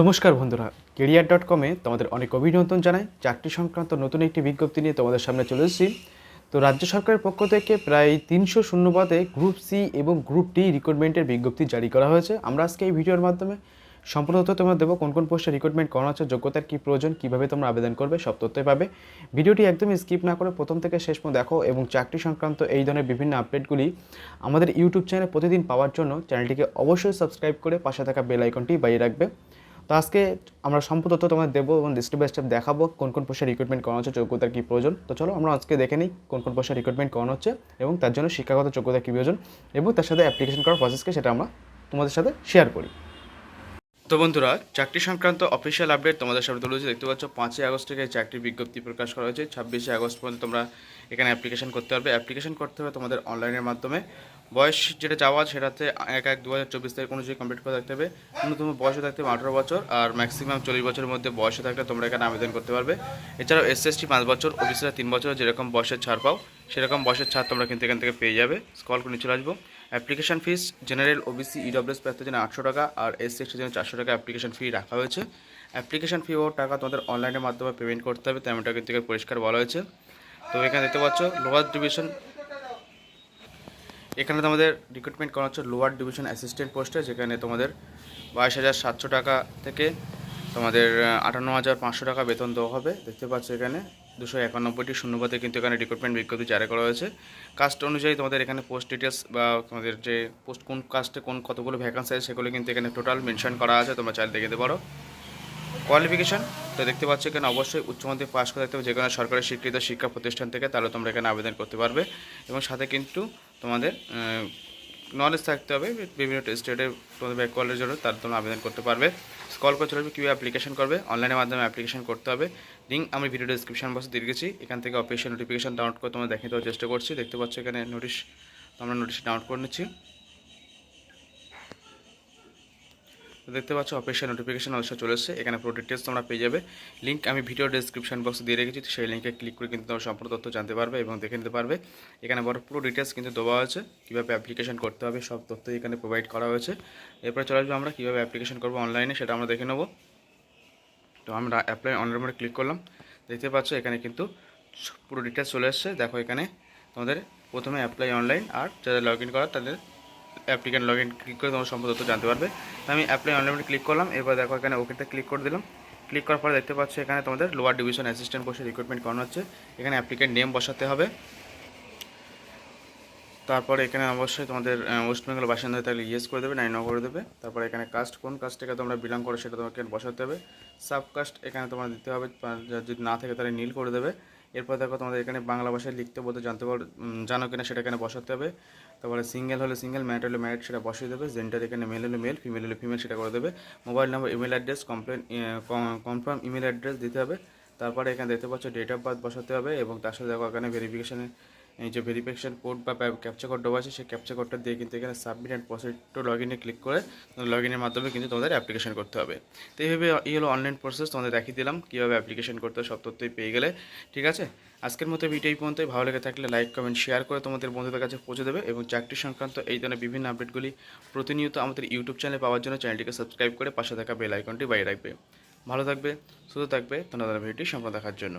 নমস্কার বন্ধুরা, career dot কমে তোমাদের অনেক অভিনন্দন জানাই। চাকরি সংক্রান্ত নতুন একটি বিজ্ঞপ্তি নিয়ে তোমাদের সামনে চলে এসেছি। তো রাজ্য সরকারের পক্ষ থেকে প্রায় তিনশো শূন্যপদে গ্রুপ সি এবং গ্রুপ ডি রিক্রুটমেন্টের বিজ্ঞপ্তি জারি করা হয়েছে। আমরা আজকে এই ভিডিওর মাধ্যমে সম্পূর্ণ তথ্য তোমরা দেবো, কোন কোন পোস্টে রিক্রুটমেন্ট করানো হচ্ছে যোগ্যতার কী প্রয়োজন, কীভাবে তোমরা আবেদন করবে, সব তথ্যই পাবে। ভিডিওটি একদমই স্কিপ না করে প্রথম থেকে শেষ পর্যন্ত দেখো এবং চাকরি সংক্রান্ত এই ধরনের বিভিন্ন আপডেটগুলি আমাদের ইউটিউব চ্যানেলে প্রতিদিন পাওয়ার জন্য চ্যানেলটিকে অবশ্যই সাবস্ক্রাইব করে পাশে থাকা বেল আইকনটি বাইরে রাখবে। তো আজকে আমরা সম্পূর্ণ তথ্য তোমাদের দেবো এবং স্টেপ বাই স্টেপ দেখাবো কোন কোন পোস্টে রিক্রুটমেন্ট করানো হচ্ছে, যোগ্যতার কী প্রয়োজন। তো চলো আমরা আজকে দেখে নিই কোন কোন পোস্টে রিক্রুটমেন্ট করানো হচ্ছে এবং তার জন্য শিক্ষাগত যোগ্যতা কী প্রয়োজন এবং তার সাথে অ্যাপ্লিকেশন করার প্রসেসকে সেটা আমরা তোমাদের সাথে শেয়ার করি। তো বন্ধুরা, চাকরি সংক্রান্ত অফিসিয়াল আপডেট তোমাদের সামনে তুলে। দেখতে পাচ্ছ, পাঁচই আগস্ট থেকে চাকরির বিজ্ঞপ্তি প্রকাশ করা হয়েছে। ছাব্বিশে আগস্ট পর্যন্ত তোমরা এখানে অ্যাপ্লিকেশন করতে পারবে। অ্যাপ্লিকেশন করতে হবে তোমাদের অনলাইনের মাধ্যমে। বয়স যেটা চাওয়া, সেটাতে এক এক দু হাজার চব্বিশ তারিখ অনুযায়ী কমপ্লিট করে থাকতে হবে। ন্যূনতম বয়সে থাকতে হবে আঠারো বছর, আর ম্যাক্সিমাম চল্লিশ বছরের মধ্যে বয়সে থাকলে তোমরা এখানে আবেদন করতে পারবে। এছাড়াও এস এসটি পাঁচ বছর ওবিসিরা তিন বছর যেরকম বয়সের ছাড় পাও, সেরকম বয়সের ছাড় তোমরা কিন্তু এখান থেকে পেয়ে যাবে। স্কল করে চলে আসব। Application fees general OBC EWS প্রার্থীর জন্য আটশো টাকা আর এস সিক্সটির জন্য চারশো টাকা অ্যাপ্লিকেশন ফি রাখা হয়েছে। অ্যাপ্লিকেশন ফি ও টাকা তোমাদের অনলাইনের মাধ্যমে পেমেন্ট করতে হবে, তেমনটা কিন্তু পরিষ্কার বলা হয়েছে। তো এখানে দেখতে পাচ্ছ লোয়ার ডিভিশন এখানে তোমাদের রিক্রুটমেন্ট করা হচ্ছে লোয়ার ডিভিশন অ্যাসিস্ট্যান্ট পোস্টে যেখানে তোমাদের বাইশ হাজার সাতশো টাকা থেকে তোমাদের, আটান্ন হাজার পাঁচশো টাকা বেতন দেওয়া হবে। দেখতে পাচ্ছ এখানে। দুশো একানব্বইটি শূন্যপদে কিন্তু এখানে রিক্রুটমেন্ট বিজ্ঞপ্তি জারি করা হয়েছে। কাস্ট অনুযায়ী তোমাদের এখানে পোস্ট ডিটেলস বা তোমাদের যে পোস্ট কোন কাস্টে কোন কতগুলো ভ্যাকান্সি আছে সেগুলো কিন্তু এখানে টোটাল মেনশন করা আছে, তোমরা চাইলে দেখে দিতে পারো। কোয়ালিফিকেশন তো দেখতে পাচ্ছ এখানে অবশ্যই উচ্চ মাধ্যমিক পাস করে থাকতে হবে যে কোনো সরকারি স্বীকৃত শিক্ষা প্রতিষ্ঠান থেকে, তাহলে তোমরা এখানে আবেদন করতে পারবে। এবং সাথে কিন্তু তোমাদের নলেজ থাকতে হবে, বিভিন্ন স্টেটে তোমাদের ব্যাক কলের জন্য তার তোমরা আবেদন করতে পারবে। কল করে চলে কীভাবে অ্যাপ্লিকেশন করবে অনলাইনের মাধ্যমে অ্যাপ্লিকেশন করতে হবে। লিঙ্ক আমি ভিডিও ডিসক্রিপশন বক্সে দিয়ে গেছি এখান থেকে অফিসিয়াল নোটিফিকেশন ডাউনলোড করে তোমরা দেখে দেওয়ার চেষ্টা করছি। দেখতে পাচ্ছ এখানে নোটিশ আমরা নোটিশ ডাউনলোড করে নিচ্ছি। দেখতে পাচ্ছ অফিসিয়াল নোটিফিকেশান অবশ্যই চলে এসেছে। এখানে পুরো ডিটেলস তোমরা পেয়ে যাবে। লিঙ্ক আমি ভিডিও ডেসক্রিপশন বক্সে দিয়ে রেখেছি। সেই লিঙ্কে ক্লিক করে কিন্তু তোমরা সম্পূর্ণ তথ্য জানতে পারবে এবং দেখে নিতে পারবে। এখানে বড় পুরো ডিটেলস কিন্তু দেওয়া হয়েছে। কীভাবে অ্যাপ্লিকেশন করতে হবে, সব তথ্য এখানে প্রোভাইড করা হয়েছে। এরপরে চলে আসবে আমরা কীভাবে অ্যাপ্লিকেশন করব অনলাইনে সেটা আমরা দেখে নেব। তো আমরা অ্যাপ্লাই অনলাইন মোডে ক্লিক করলাম। দেখতে পাচ্ছ এখানে কিন্তু পুরো ডিটেলস চলে এসছে। দেখো এখানে তোমাদের প্রথমে অ্যাপ্লাই অনলাইন আর যাদের লগ ইন করার তাদের অ্যাপ্লিকেন্ট লগ ইন ক্লিক করে তোমার তথ্য জানতে পারবে। তো আমি অ্যাপ্লাই অনলাইনে ক্লিক করলাম। এবার দেখো এখানে ওকেতে ক্লিক করে দিলাম। ক্লিক করার পরে দেখতে পাচ্ছ এখানে তোমাদের লোয়ার ডিভিশন অ্যাসিস্ট্যান্ট বসে রিক্রুটমেন্ট করানো হচ্ছে। এখানে অ্যাপ্লিকেন্ট নেম বসাতে হবে। তারপরে এখানে অবশ্যই তোমাদের ওয়েস্ট বেঙ্গল বাসিন্দা থাকলে ইয়েস করে দেবে নাইন করে দেবে। তারপরে এখানে কাস্ট কোন কাস্ট থেকে তোমরা বিলং করো সেটা তোমাকে বসাতে হবে। সাব কাস্ট এখানে তোমার দিতে হবে যদি না থাকে তাহলে নীল করে দেবে। এরপর দেখো তোমাদের এখানে বাংলা ভাষায় লিখতে বলতে জানতে পারো জানো কিনা সেটা এখানে বসাতে হবে। তারপরে সিঙ্গেল হলে সিঙ্গেল ম্যাট হলে ম্যাট সেটা বসিয়ে দেবে। জেন্ডার এখানে মেল হলে মেল ফিমেল হলে ফিমেল সেটা করে দেবে। Mobile number email address complain confirm email address দিতে হবে। তারপরে এখানে দেখতে পাচ্ছ ডেট অফ বার্থ বসাতে হবে এবং তার সাথে দেখো এখানে ভেরিফিকেশানে এই যে ভেরিফিকেশন কোড বা ক্যাপচা কোড আছে, সেই ক্যাপচা কোডটা দিয়ে কিন্তু এখানে submit and process to log ইনে ক্লিক করে লগ ইনের মাধ্যমে কিন্তু তোমাদের অ্যাপ্লিকেশন করতে হবে। তো এইভাবে এই হলো অনলাইন প্রসেস তোমাদের দেখিয়ে দিলাম কীভাবে অ্যাপ্লিকেশন করতে সব তথ্যই পেয়ে গেলে, ঠিক আছে? আজকের মতো ভিডিও এই পর্যন্তই। ভালো লেগে থাকলে লাইক কমেন্ট শেয়ার করে তোমাদের বন্ধুদের কাছে পৌঁছে দেবে এবং চাকরি সংক্রান্ত এই ধরনের বিভিন্ন আপডেটগুলি প্রতিনিয়ত আমাদের ইউটিউব চ্যানেলে পাওয়ার জন্য চ্যানেলটিকে সাবস্ক্রাইব করে পাশে থাকা বেল আইকনটি বাইরে রাখবে। ভালো থাকবে, সুস্থ থাকবে। ধন্যবাদ ভিডিওটি সম্পূর্ণ দেখার জন্য।